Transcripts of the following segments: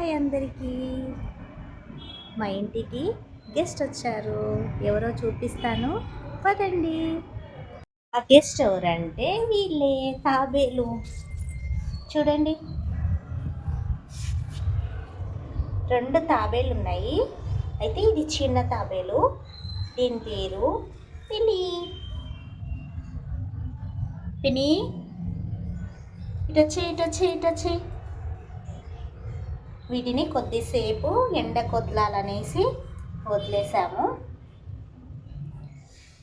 Hi అందరికీ. మా ఇంటికి గెస్ట్ వచ్చారు. ఎవరో చూపిస్తాను. పదండి. ఆ గెస్ట్ ఎవరంటే వీళ్ళే తాబేలు. చూడండి. రెండు తాబేలు ఉన్నాయి. అయితే ఇది చిన్న తాబేలు. దీని పేరు పిని. పిని. ఇటొచ్చే ఇటొచ్చే ఇటొచ్చి వీటిని కొద్దిసేపు ఎండ కొదలాలనేసి వదిలేసాము.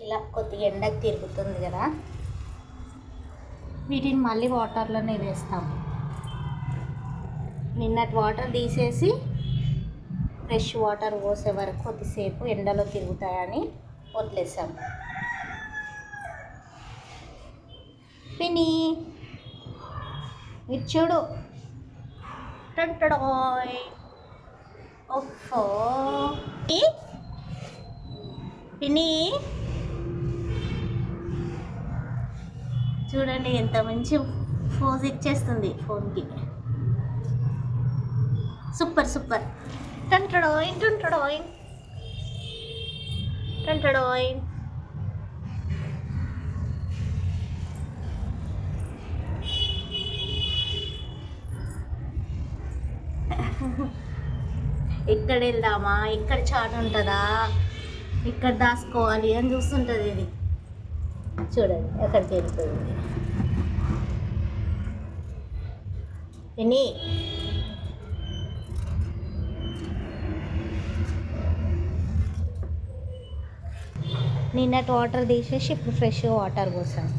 ఇలా కొద్దిగా ఎండకు తిరుగుతుంది కదా. వీటిని మళ్ళీ వాటర్లోనే వేస్తాము. నిన్నటి వాటర్ తీసేసి ఫ్రెష్ వాటర్ పోసే వరకు కొద్దిసేపు ఎండలో తిరుగుతాయని వదిలేసాము. విని ఇది చూడు. టంటడాయ్ ఓహో ఈ? పిన్ని చూడండి ఎంత మంచి ఫోజ్ ఇచ్చేస్తుంది ఫోన్కి. Super super. టంటడాయ్ టంటడాయ్ టంటడాయ్ ఎక్కడ వెళ్దామా? ఎక్కడ చాట్ ఉంటుందా? ఇక్కడ దాచుకోవాలి అని చూస్తుంటుంది ఇది. చూడండి ఎక్కడికి వెళ్ళిపోయింది. విని నిన్నటి వాటర్ తీసేసి ఇప్పుడు ఫ్రెష్ వాటర్ పోసాను.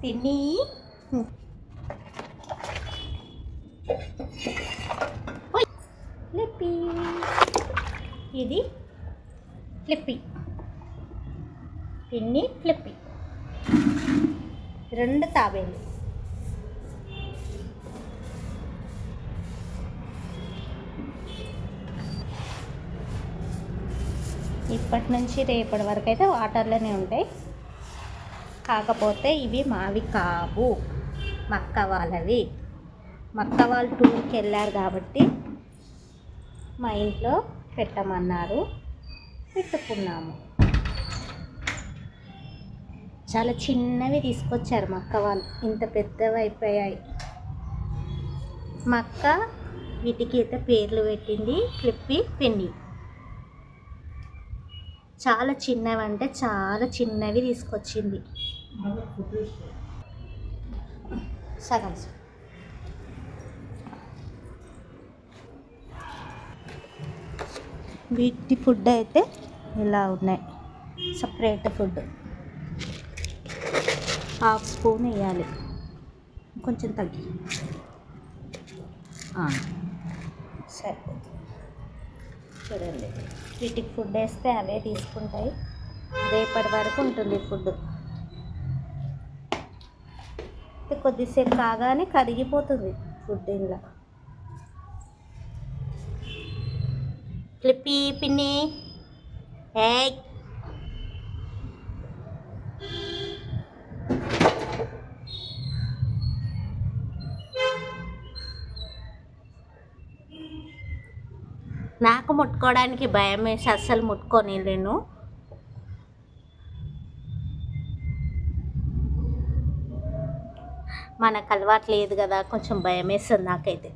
తిని ఫ్లిప్పి ఇది ఫ్లిప్పీ పిన్ని ఫ్లిప్పీ రెండు తాబేలు. ఇప్పటి నుంచి రేపటి వరకు అయితే వాటర్లోనే ఉంటాయి. కాకపోతే ఇవి మావి కావు. మక్క వాళ్ళవి మక్క వాళ్ళు టూర్కి వెళ్ళారు కాబట్టి మా ఇంట్లో పెట్టమన్నారు. పెట్టుకున్నాము. చాలా చిన్నవి తీసుకొచ్చారు మక్క వాళ్ళు ఇంత పెద్దవి అయిపోయాయి. మక్క వీటికి అయితే పేర్లు పెట్టింది క్లిప్పి పెన్ని చాలా చిన్నవి అంటే చాలా చిన్నవి తీసుకొచ్చింది. సగం వీటి ఫుడ్ అయితే ఇలా ఉన్నాయి. Separate food. హాఫ్ స్పూన్ వేయాలి. కొంచెం తగ్గి. సరిపోతుంది చూడండి. వీటికి ఫుడ్ వేస్తే అవే తీసుకుంటాయి. రేపటి వరకు ఉంటుంది ఫుడ్. కొద్దిసేపు కాగానే కరిగిపోతుంది ఫుడ్ ఇంట్లో ఫ్లిప్పీ పిన్ని. ఎగ్ నాకు ముట్టుకోవడానికి భయం వేసి అస్సలు ముట్టుకొని లేను మనకు అలవాటు లేదు కదా కొంచెం భయం వేస్తుంది నాకైతే.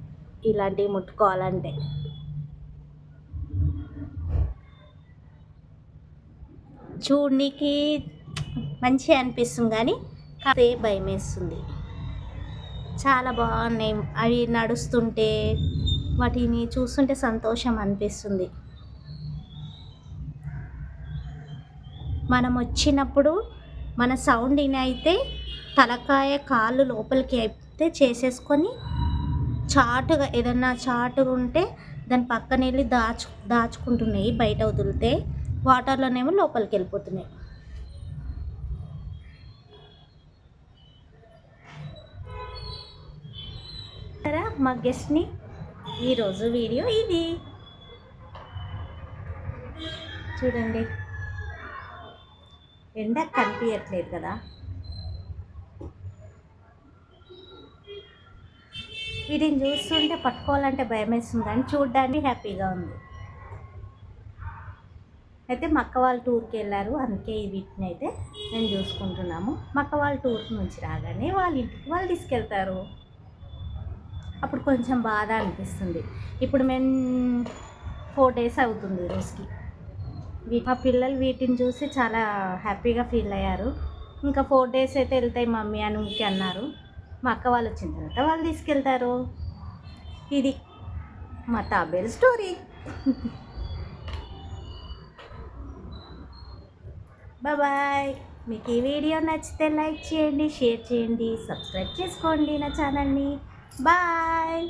ఇలాంటివి ముట్టుకోవాలంటే. చూడనీకి మంచిగా అనిపిస్తుంది కానీ కాసే భయం వేస్తుంది చాలా బాగున్నాయి. అవి నడుస్తుంటే వాటిని చూస్తుంటే సంతోషం అనిపిస్తుంది. మనం వచ్చినప్పుడు మన సౌండ్ని అయితే తలకాయ కాళ్ళు లోపలికి అయితే చేసేసుకొని చాటుగా ఏదన్నా చాటుగా ఉంటే దాని పక్కన వెళ్ళి దాచు దాచుకుంటున్నాయి బయట వదిలితే వాటర్లోనేమో లోపలికి వెళ్ళిపోతున్నాయి. మా గెస్ట్ని ఈరోజు వీడియో ఇది. చూడండి. ఎండ కనిపించట్లేదు కదా. వీటిని చూస్తుంటే పట్టుకోవాలంటే భయం వేస్తుంది చూడడానికి హ్యాపీగా ఉంది. అయితే మక్క వాళ్ళు టూర్కి వెళ్ళారు. అందుకే వీటిని అయితే మేము చూసుకుంటున్నాము. మక్క వాళ్ళ టూర్ నుంచి రాగానే వాళ్ళ ఇంటికి వాళ్ళు తీసుకెళ్తారు. అప్పుడు కొంచెం బాధ అనిపిస్తుంది. ఇప్పుడు మేము ఫోర్ డేస్ అవుతుంది రోజుకి. మా పిల్లలు వీటిని చూసి చాలా హ్యాపీగా ఫీల్ అయ్యారు. ఇంకా ఫోర్ డేస్ అయితే వెళ్తాయి మమ్మీ అని ఇంకే అన్నారు. మా అక్క వాళ్ళు వచ్చిన తర్వాత వాళ్ళు తీసుకెళ్తారు. ఇది మా తాబేల్ స్టోరీ. బాయ్. మీకు ఈ వీడియో నచ్చితే లైక్ చేయండి షేర్ చేయండి సబ్స్క్రైబ్ చేసుకోండి నా ఛానల్ని. బాయ్.